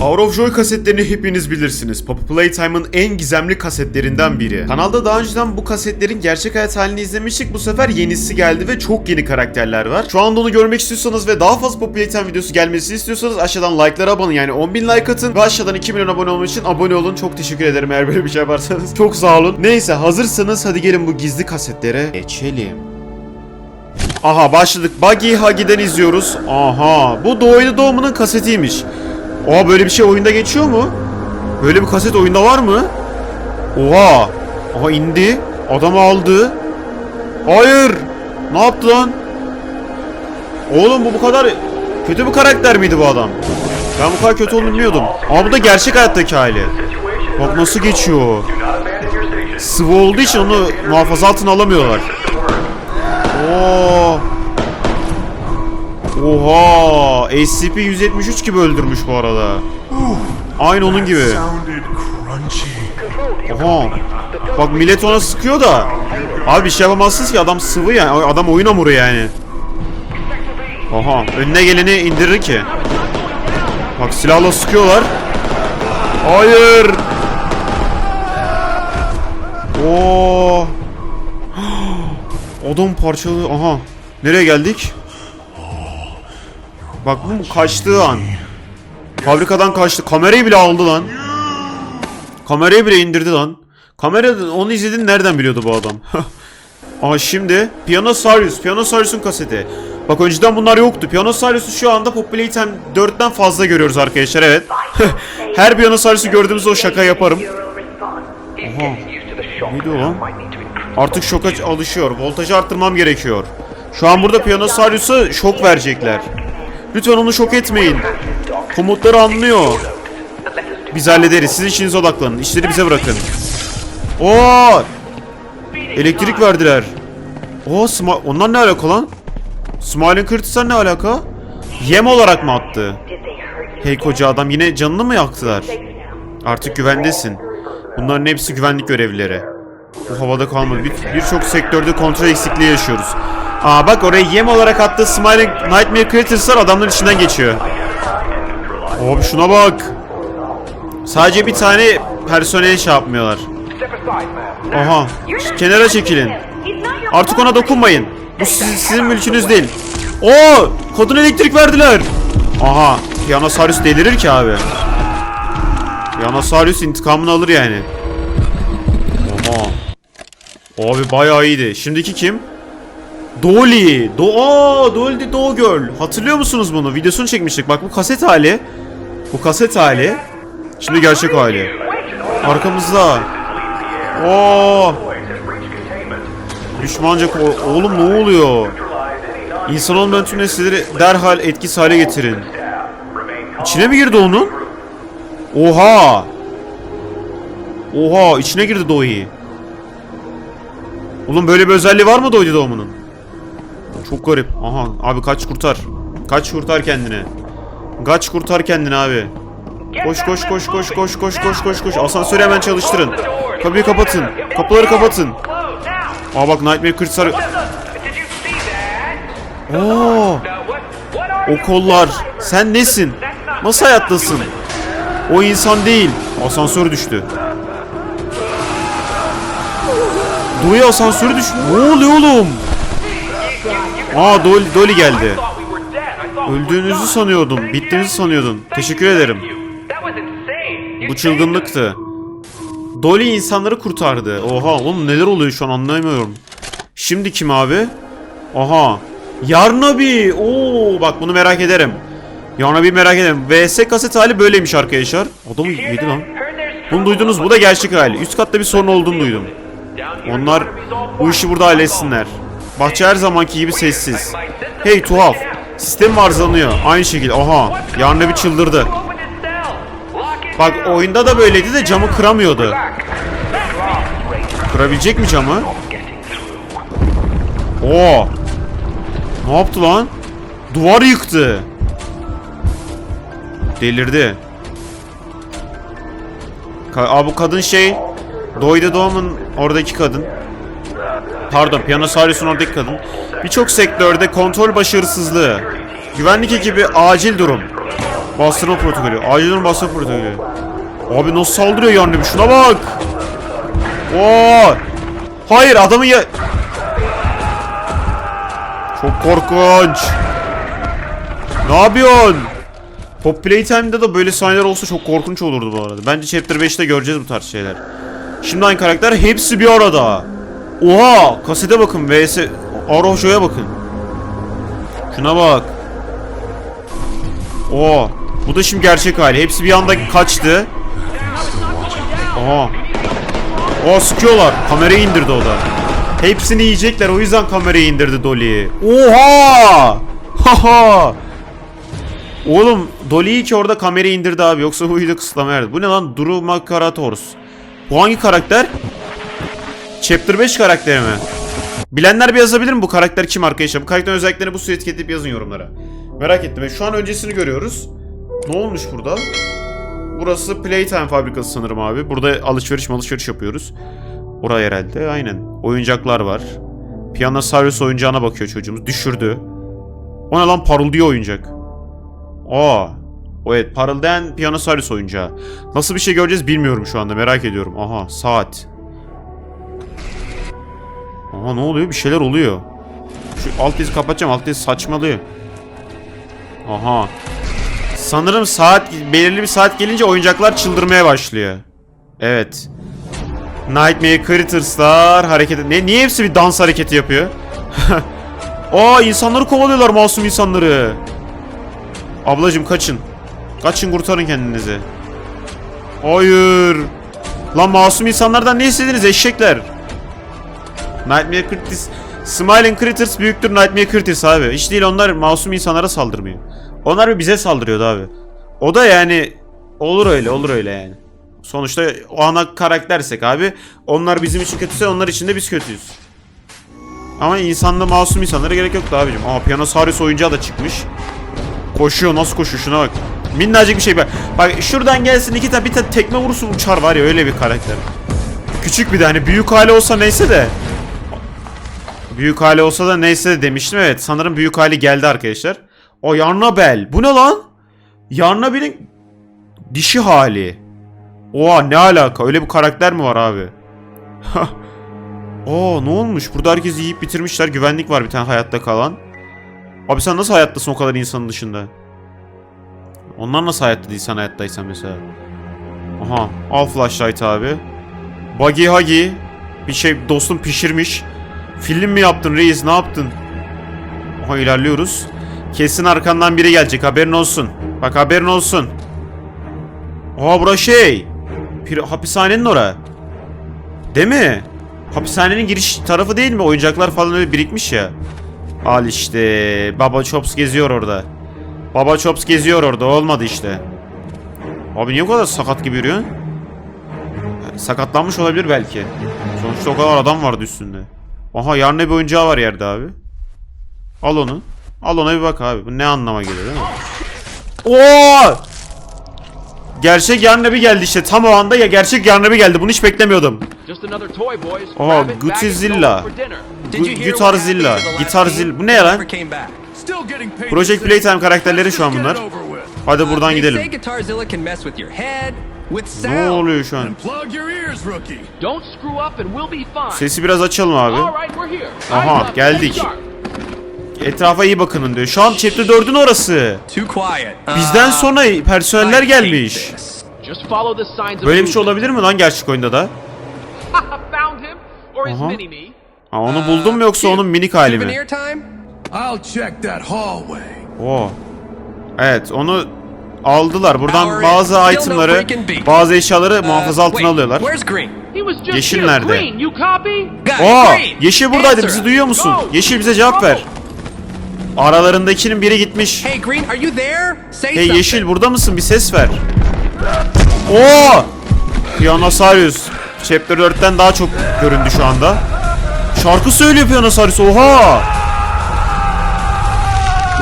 Power of Joy kasetlerini hepiniz bilirsiniz. Poppy Playtime'ın en gizemli kasetlerinden biri. Kanalda daha önceden bu kasetlerin gerçek hayat halini izlemiştik. Bu sefer yenisi geldi ve çok yeni karakterler var. Şu anda onu görmek istiyorsanız ve daha fazla Poppy Playtime videosu gelmesini istiyorsanız aşağıdan like'lara abone yani 10.000 like atın ve aşağıdan 2 milyon abone olmak için abone olun. Çok teşekkür ederim eğer böyle bir şey yaparsanız. Çok sağ olun. Neyse hazırsanız hadi gelin bu gizli kasetlere geçelim. Aha başladık. Buggy Hagi'den izliyoruz. Aha bu Doğuyla Doğumu'nun kasetiymiş. Oha böyle bir şey oyunda geçiyor mu? Böyle bir kaset oyunda var mı? Oha. Aha indi. Adam aldı. Hayır. Ne yaptı lan? Oğlum bu bu kadar kötü bir karakter miydi bu adam? Ben bu kadar kötü olduğunu bilmiyordum. Ama bu da gerçek hayattaki hali. Bak nasıl geçiyor. Sıvı olduğu için onu muhafaza altına alamıyorlar. Oo. Oha! SCP-173 gibi öldürmüş bu arada. Aynı onun gibi. Oha! Bak millet ona sıkıyor da. Abi bir şey yapamazsınız ki adam sıvı yani. Adam oyun hamuru yani. Oha! Önüne geleni indirir ki. Bak silahla sıkıyorlar. Hayır! Oo! Adam parçalı. Aha. Nereye geldik? Bak bu kaçtığı an. Fabrikadan kaçtı. Kamerayı bile aldı lan. Kamerayı bile indirdi lan. Kamera onu izledin nereden biliyordu bu adam? Aha şimdi Pianosarius. Pianosarius'un kaseti. Bak önceden bunlar yoktu. Pianosarius'u şu anda Populate 4'ten fazla görüyoruz arkadaşlar evet. Her Pianosarius'u gördüğümüzde o şaka yaparım. Aha. Neydi o lan? Artık şoka alışıyor. Voltajı arttırmam gerekiyor. Şu an burada Pianosarius'a şok verecekler. Lütfen onu şok etmeyin. Komutları anlıyor. Biz hallederiz. Siz işinize odaklanın. İşleri bize bırakın. Oo! Elektrik verdiler. Oo, Sma onlar ne alaka lan? Smiling Curtis'ler ne alaka? Yem olarak mı attı? Hey koca adam yine canını mı yaktılar? Artık güvendesin. Bunların hepsi güvenlik görevlileri. Bu havada kalmadı. Bir- Birçok sektörde kontrol eksikliği yaşıyoruz. Aa bak oraya yem olarak attığı Smiling Nightmare Critters'lar adamların içinden geçiyor. Abi şuna bak. Sadece bir tane personel şey yapmıyorlar. Aha. Kenara çekilin. Artık ona dokunmayın. Bu sizin, sizin mülkünüz değil. Oo! Kadın elektrik verdiler. Aha. Pianosarius delirir ki abi. Pianosarius intikamını alır yani. Oha. Abi bayağı iyiydi. Şimdiki kim? Dolly. Do Aa, Dolly the Girl. Hatırlıyor musunuz bunu? Videosunu çekmiştik. Bak bu kaset hali. Bu kaset hali. Şimdi gerçek hali. Arkamızda. Oo. Düşmanca oğlum ne oluyor? İnsan olmayan tüm nesneleri derhal etkisiz hale getirin. İçine mi girdi onun? Oha! Oha içine girdi Dohi. Oğlum böyle bir özelliği var mı Dohi doğumunun? Çok garip. Aha abi kaç kurtar. Kaç kurtar kendini. Kaç kurtar kendini abi. Koş koş koş koş koş koş koş koş koş. Asansörü hemen çalıştırın. Kapıyı kapatın. Kapıları kapatın. Aa bak Nightmare Kırtsar. Oo. O kollar. Sen nesin? Nasıl hayattasın? O insan değil. Asansör düştü. Dolly asansörü düş. Ne oluyor oğlum? Aa Dolly, Dolly geldi. Öldüğünüzü sanıyordum. Bittiğinizi sanıyordum. Teşekkür ederim. Bu çılgınlıktı. Dolly insanları kurtardı. Oha oğlum neler oluyor şu an anlayamıyorum. Şimdi kim abi? Aha. Yarnabi. Oo bak bunu merak ederim. Yarnabi merak ederim. VS kaset hali böyleymiş arkadaşlar. Adamı yedi lan. Bunu duydunuz bu da gerçek hali. Üst katta bir sorun olduğunu duydum. Onlar bu işi burada halletsinler. Bahçe her zamanki gibi sessiz. Hey tuhaf. Sistem arızalanıyor. Aynı şekilde. Aha. Yarnabi çıldırdı. Bak oyunda da böyleydi de camı kıramıyordu. Kırabilecek mi camı? Oo. Ne yaptı lan? Duvar yıktı. Delirdi. Ka Aa, bu kadın şey Doyda Doğum'un oradaki kadın. Pardon Pianosarius'un oradaki kadın. Birçok sektörde kontrol başarısızlığı. Güvenlik ekibi acil durum. Bastırma protokolü. Acilen bastırma protokolü. Abi nasıl saldırıyor yani bir şuna bak. Oo! Hayır adamı ya... Çok korkunç. Ne yapıyorsun? Pop Playtime'da da böyle sahneler olsa çok korkunç olurdu bu arada. Bence Chapter 5'te göreceğiz bu tarz şeyler. Şimdi aynı karakter hepsi bir arada. Oha! Kasete bakın vs. Arojo'ya bakın. Şuna bak. Oo. Bu da şimdi gerçek hali. Hepsi bir anda kaçtı. Aha. Aa sıkıyorlar. Kamerayı indirdi o da. Hepsini yiyecekler. O yüzden kamerayı indirdi Dolly'yi. Oha! Haha! Oğlum Dolly'yi ki orada kamerayı indirdi abi. Yoksa huydu kısıtlama yerdi. Bu ne lan? Duru Makarators. Bu hangi karakter? Chapter 5 karakteri mi? Bilenler bir yazabilir mi bu karakter kim arkadaşlar? Bu karakterin özelliklerini bu suya etiketleyip yazın yorumlara. Merak ettim. Şu an öncesini görüyoruz. Ne olmuş burada? Burası Playtime fabrikası sanırım abi. Burada alışveriş alışveriş yapıyoruz. Oraya herhalde. Aynen. Oyuncaklar var. Piyanosaurus oyuncağına bakıyor çocuğumuz. Düşürdü. O ne lan parıldıyor oyuncak. Aa. O evet parıldayan Piyanosaurus oyuncağı. Nasıl bir şey göreceğiz bilmiyorum şu anda merak ediyorum. Aha saat. Aha ne oluyor? Bir şeyler oluyor. Şu alt yazı kapatacağım. Alt yazı saçmalıyor. Aha. Sanırım saat belirli bir saat gelince oyuncaklar çıldırmaya başlıyor. Evet. Nightmare Critters'lar hareket ne niye hepsi bir dans hareketi yapıyor? Aa insanları kovalıyorlar masum insanları. Ablacım kaçın. Kaçın kurtarın kendinizi. Hayır. Lan masum insanlardan ne istediniz eşekler? Nightmare Critters Smiling Critters büyüktür Nightmare Critters abi. Hiç değil onlar masum insanlara saldırmıyor. Onlar bize saldırıyordu abi. O da yani olur öyle olur öyle yani. Sonuçta o ana karaktersek abi onlar bizim için kötüse onlar için de biz kötüyüz. Ama insanda masum insanlara gerek yoktu abicim. Aa Piyanosaurus oyuncağı da çıkmış. Koşuyor nasıl koşuyor şuna bak. Minnacık bir şey bak. Bak şuradan gelsin iki tane bir tane tekme vurursun uçar var ya öyle bir karakter. Küçük bir de hani büyük hali olsa neyse de. Büyük hali olsa da neyse de demiştim evet. Sanırım büyük hali geldi arkadaşlar. O Yarnabel. Bu ne lan? Yarnabel'in dişi hali. Oha ne alaka? Öyle bir karakter mi var abi? Aa ne olmuş? Burada herkes yiyip bitirmişler. Güvenlik var bir tane hayatta kalan. Abi sen nasıl hayattasın o kadar insanın dışında? Onlar nasıl hayatta değil sen hayattaysan mesela? Aha al flashlight abi. Buggy Huggy. Bir şey dostum pişirmiş. Film mi yaptın reis ne yaptın? Aha ilerliyoruz. Kesin arkandan biri gelecek haberin olsun. Bak haberin olsun. Aa bura şey. Pir- hapishanenin ora. Değil mi? Hapishanenin giriş tarafı değil mi? Oyuncaklar falan öyle birikmiş ya. Al işte. Baba Chops geziyor orada. Baba Chops geziyor orada. Olmadı işte. Abi niye o kadar sakat gibi yürüyorsun? Sakatlanmış olabilir belki. Sonuçta o kadar adam vardı üstünde. Aha yarın bir oyuncağı var yerde abi. Al onu. Al ona bir bak abi. Bu ne anlama geliyor değil mi? Oo! Gerçek Yarnabi geldi işte. Tam o anda ya gerçek Yarnabi geldi. Bunu hiç beklemiyordum. İt, Gutizilla. go for dinner. Did you Gu- hear Guitar what happened Zilla. to the last Guitar team? Zilla. Bu ne ya lan? Project Playtime karakterleri şu an bunlar. Hadi buradan gidelim. Ne sound. oluyor şu an? Plug your ears, rookie. Don't screw up and we'll be fine. Sesi biraz açalım abi. All right, we're here. Aha, geldik. Etrafa iyi bakının diyor. Şu an Chapter 4'ün orası. Too quiet. Bizden Uh, sonra personeller gelmiş. Böyle bir şey olabilir mi lan gerçek oyunda da? Aha. Ha, onu buldun mu yoksa onun minik hali mi? Oo. Evet onu aldılar. Buradan bazı itemları, bazı eşyaları Uh, muhafaza altına alıyorlar. Yeşil nerede? Oo! Yeşil buradaydı. Bizi duyuyor musun? Yeşil bize cevap ver. Aralarındakinin biri gitmiş. Hey. Yeşil burada mısın? Bir ses ver. Oo! Piyanosaurus. Chapter 4'ten daha çok göründü şu anda. Şarkı söylüyor Piyanosaurus. Oha!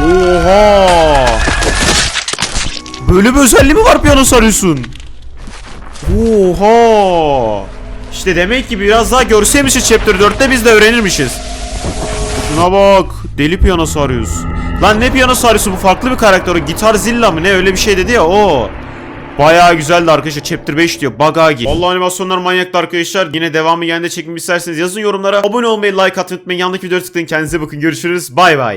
Oha! Böyle bir özelliği mi var Piyanosaurus'un? Oha! İşte demek ki biraz daha görseymişiz Chapter 4'te biz de öğrenirmişiz. Şuna bak. Deli Piyanosaurus. Lan ne piyano sarısı bu farklı bir karakter o. Gitar Zilla mı ne öyle bir şey dedi ya o. Bayağı güzeldi arkadaşlar. Chapter 5 diyor. Bagagi. Vallahi animasyonlar manyaktı arkadaşlar. Yine devamı geldi çekimi isterseniz yazın yorumlara. Abone olmayı, like atmayı unutmayın. Yanındaki videoya tıklayın. Kendinize bakın. Görüşürüz. Bay bay.